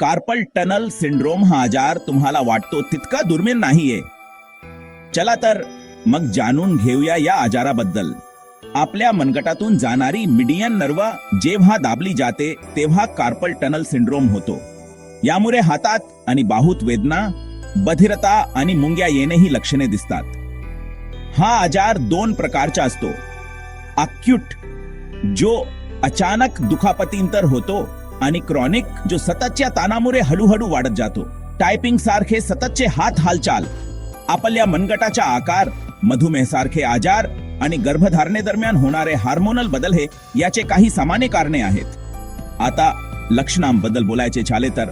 Carpal tunnel syndrome हा आजार तुम्हाला वाटतो तितका दुर्मिळ नाहीये. चला तर मग जाणून घेऊया या आजाराबद्दल. आपल्या मनगटातून जाणारी मिडियन नर्व जेव्हा दाबली जाते तेव्हा कार्पल टनल सिंड्रोम होतो. यामुळे हातात आणि बाहूत वेदना बधिरता आणि मुंग्या येणे ही लक्षणे दिसतात. हा आजार दोन प्रकारचा असतो. अक्यूट जो अचानक दुखापतींतर होतो आणि क्रॉनिक जो सततच्या ताणामुळे हळूहळू वाढत जातो. टायपिंग सारखे सततचे हात हालचाल आपल्या मनगटाचा आकार मधुमेह सारखे आजार आणि गर्भधारणेदरम्यान होणारे हार्मोनल बदल हे याचे काही सामान्य कारणे आहेत. आता लक्षणांबद्दल बोलायचे झाले तर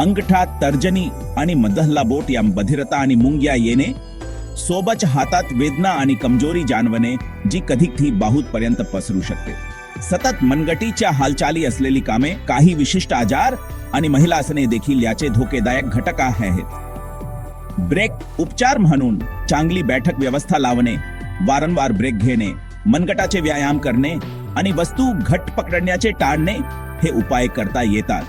अंगठा तर्जनी आणि मधला बोट या बधिरता आणि मुंग्या येणे सोबत हातात वेदना आणि कमजोरी जाणवणे जी कधी कधी बाहूत पर्यंत पसरू शकते. सतत मनगटीच्या हालचाली असलेली कामे काही विशिष्ट आजार आणि महिला असणे देखील याचे धोकेदायक घटक आहेत. ब्रेक उपचार म्हणून चांगली बैठक व्यवस्था लावणे वारंवार ब्रेक घेणे मनगटाचे व्यायाम करणे आणि वस्तू घट पकडण्याचे टाळणे हे उपाय करता येतात.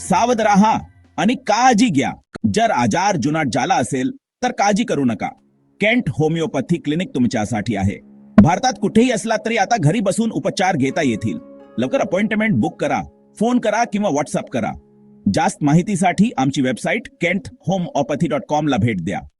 सावध राहा आणि काळजी घ्या. जर आजार जुनाट झाला असेल तर काळजी करू नका. केंट होमिओपॅथी क्लिनिक तुमच्यासाठी आहे. भारतात कुठेही असला तरी आता घरी बसून उपचार घेता येतील. लवकर अपॉइंटमेंट बुक करा फोन करा किंवा व्हॉट्सअप करा. जास्त माहितीसाठी आमची website Kent homeopathy dot com ला भेट द्या.